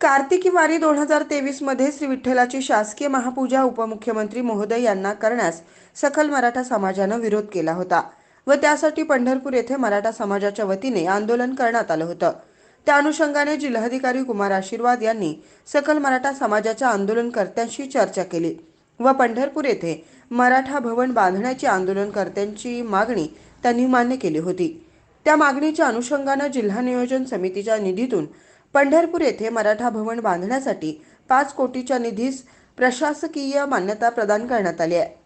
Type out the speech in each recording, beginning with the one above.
कार्तिकी वारी दोन हजार तेवीसमध्ये श्री विठ्ठलाची शासकीय महापूजा उपमुख्यमंत्री महोदय यांना करण्यास सखल मराठा समाजानं विरोध केला होता व त्यासाठी पंढरपूर येथे मराठा समाजाच्या वतीने आंदोलन करण्यात आलं होतं. त्या अनुषंगाने जिल्हाधिकारी कुमार आशीर्वाद यांनी सकल मराठा समाजाच्या आंदोलनकर्त्यांशी चर्चा केली व पंढरपूर येथे मराठा भवन बांधण्याची आंदोलनकर्त्यांची मागणी त्यांनी मान्य केली होती. त्या मागणीच्या अनुषंगानं जिल्हा नियोजन समितीच्या निधीतून पंढरपूर येथे मराठा भवन बांधण्यासाठी पाच कोटीच्या निधीस प्रशासकीय मान्यता प्रदान करण्यात आली आहे.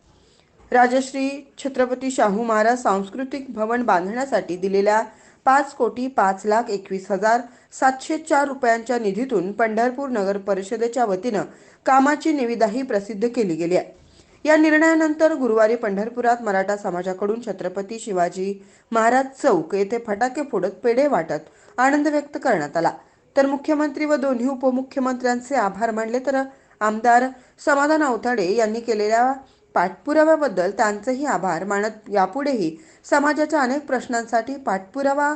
राजश्री छत्रपती शाहू महाराज सांस्कृतिक भवन बांधण्यासाठी दिलेल्या पाच कोटी पाच लाख एकवीस हजार सातशे चार रुपयांच्या निधीतून पंढरपूर नगर परिषदेच्या वतीनं कामाची निविदाही प्रसिद्ध केली गेली आहे. या निर्णयानंतर गुरुवारी पंढरपुरात मराठा समाजाकडून छत्रपती शिवाजी महाराज चौक येथे फटाके फोडत पेढे वाटत आनंद व्यक्त करण्यात आला. तर मुख्यमंत्री व दोन्ही उपमुख्यमंत्र्यांचे आभार मानले तर आमदार समाधान आवताडे यांनी केलेल्या पाठपुराव्याबद्दल त्यांचेही आभार मानत यापुढेही समाजाच्या अनेक प्रश्नांसाठी पाठपुरावा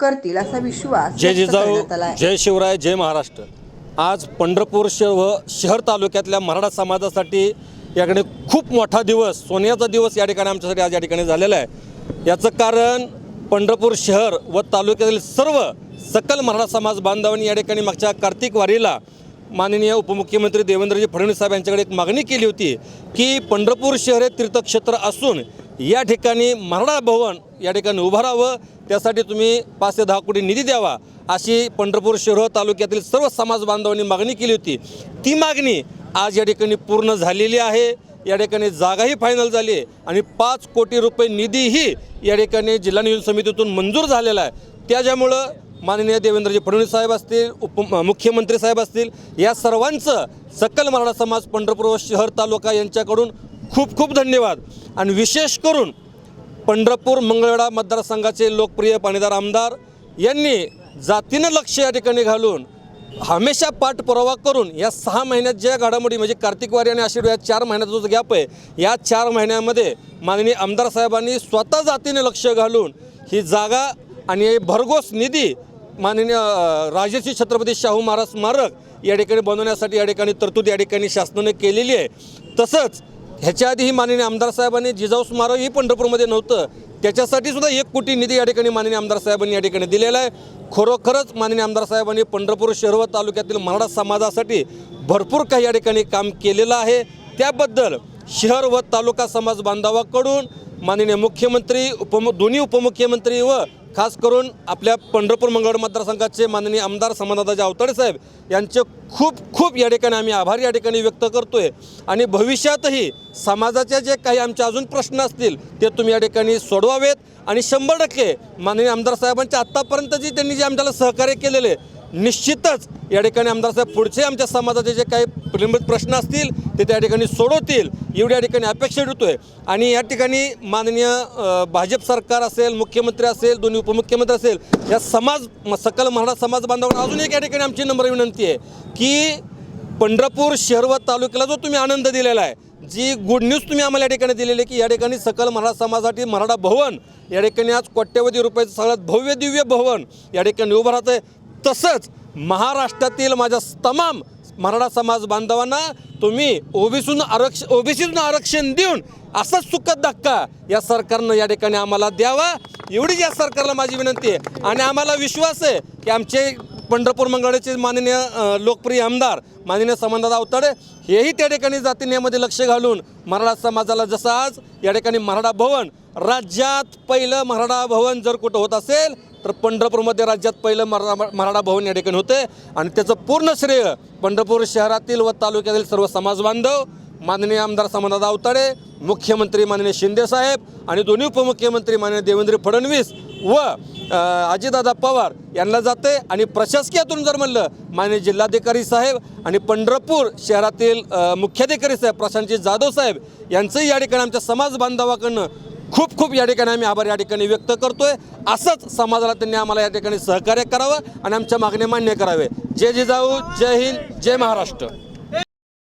करतील असा विश्वास जय जिजाऊ जय शिवराय जय महाराष्ट्र. आज पंढरपूर शहर व शहर तालुक्यातल्या मराठा समाजासाठी याकडे खूप मोठा दिवस सोन्याचा दिवस या ठिकाणी आमच्यासाठी आज या ठिकाणी झालेला आहे. याचं कारण पंढरपूर शहर व तालुक्यातील सर्व सकल मराठा समाज बांधवांनी या ठिकाणी मागच्या कार्तिक वारीला माननीय उपमुख्यमंत्री देवेंद्रजी फडणवीस साहेब यांच्याकडे एक मागणी केली होती की पंढरपूर शहर हे तीर्थक्षेत्र असून या ठिकाणी मराठा भवन या ठिकाणी उभारावं त्यासाठी तुम्ही पाच ते दहा कोटी निधी द्यावा अशी पंढरपूर शहर तालुक्यातील सर्व समाज बांधवांनी मागणी केली होती. ती मागणी आज या ठिकाणी पूर्ण झालेली आहे. या ठिकाणी जागाही फायनल झाली आहे. आणि पाच कोटी रुपये निधीही या ठिकाणी जिल्हा नियोजन समितीतून मंजूर झालेला आहे. त्याच्यामुळं माननीय देवेंद्रजी फडणवीस साहेब असतील उप मुख्यमंत्री साहेब असतील या सर्वांचं सकल मराठा समाज पंढरपूर व शहर तालुका यांच्याकडून खूप खूप धन्यवाद. आणि विशेष करून पंढरपूर मंगळवेढा मतदारसंघाचे लोकप्रिय पाणीदार आमदार यांनी जातीनं लक्ष या ठिकाणी घालून हमेशा पाठपुरावा करून या सहा महिन्यात ज्या घडामोडी म्हणजे कार्तिक वारी आणि आषाढी या चार महिन्याचा जो गॅप आहे या चार महिन्यामध्ये माननीय आमदार साहेबांनी स्वतः जातीने लक्ष घालून ही जागा आणि भरघोस निधी माननीय राजर्षी छत्रपती शाहू महाराज स्मारक या ठिकाणी बनवण्यासाठी या ठिकाणी तरतूद या ठिकाणी शासनाने केलेली आहे. तसंच ह्याच्या आधीही माननीय आमदार साहेबांनी जिजाऊ स्मारक ही पंढरपूरमध्ये नव्हतं त्याच्यासाठी सुद्धा एक कोटी निधी या ठिकाणी माननीय आमदार साहेबांनी या ठिकाणी दिलेला आहे. खरोखरच माननीय आमदार साहेबांनी पंढरपूर शहर व तालुक्यातील मराठा समाजासाठी भरपूर काही या ठिकाणी काम केलेलं आहे. त्याबद्दल शहर व तालुका समाज बांधवाकडून माननीय मुख्यमंत्री उपमु दोन्ही उपमुख्यमंत्री व खास करून आपल्या पंढरपूर मंगळ मतदारसंघाचे माननीय आमदार समाधादाजी अवताडे साहेब यांचे खूप खूप या ठिकाणी आम्ही आभार या ठिकाणी व्यक्त करतो आहे आणि भविष्यातही समाजाचे जे काही आमचे अजून प्रश्न असतील ते तुम्ही या ठिकाणी सोडवावेत. आणि शंभर टक्के माननीय आमदार साहेबांच्या आत्तापर्यंत जी त्यांनी जे आमच्याला सहकार्य केलेले निश्चितच या ठिकाणी आमदार साहेब पुढचे आमच्या समाजाचे जे काही प्रलंबित प्रश्न असतील ते त्या ठिकाणी सोडवतील. एवढी या ठिकाणी अपेक्षा ठेवतोय. आणि या ठिकाणी माननीय भाजप सरकार असेल मुख्यमंत्री असेल दोन्ही उपमुख्यमंत्री असेल या समाज सकल मराठा समाज बांधवांना अजून एक या ठिकाणी आमची नम्र विनंती आहे की पंढरपूर शहर व तालुक्याला जो तुम्ही आनंद दिलेला आहे जी गुड न्यूज तुम्ही आम्हाला या ठिकाणी दिलेली आहे की या ठिकाणी सकल मराठा समाजासाठी मराठा भवन या ठिकाणी आज कोट्यवधी रुपयाचं सगळ्यात भव्य दिव्य भवन या ठिकाणी उभं राहतं आहे तसंच महाराष्ट्रातील माझ्या तमाम मराठा समाज बांधवांना तुम्ही ओबीसीतून आरक्ष ओबीसीतून आरक्षण देऊन असाच सुखद धक्का या सरकारनं या ठिकाणी आम्हाला द्यावा. एवढीच या सरकारला माझी विनंती आहे. आणि आम्हाला विश्वास आहे की आमचे पंढरपूर मंगळाचे माननीय लोकप्रिय आमदार माननीय समाधान अवताडे हेही त्या ठिकाणी जाती लक्ष घालून मराठा समाजाला जसं आज या ठिकाणी मराठा भवन राज्यात पहिलं मराठा भवन जर कुठं होत असेल तर पंढरपूरमध्ये राज्यात पहिलं मरा मराठा भवन या ठिकाणी होते. आणि त्याचं पूर्ण श्रेय पंढरपूर शहरातील व तालुक्यातील सर्व समाज बांधव माननीय आमदार समानदादा अवताडे मुख्यमंत्री माननीय शिंदेसाहेब आणि दोन्ही उपमुख्यमंत्री माननीय देवेंद्र फडणवीस व अजितदादा पवार यांना जाते. आणि प्रशासकीयातून जर म्हणलं माननीय जिल्हाधिकारी साहेब आणि पंढरपूर शहरातील मुख्याधिकारी साहेब प्रशांतजी जाधव साहेब यांचंही या ठिकाणी आमच्या समाज बांधवाकडनं खूप खूप या ठिकाणी आम्ही आभार या ठिकाणी व्यक्त करतोय. असंच समाजाला त्यांनी आम्हाला या ठिकाणी सहकार्य करावं आणि आमच्या मागण्या मान्य करावे. जय जिजाऊ जय हिंद जय महाराष्ट्र.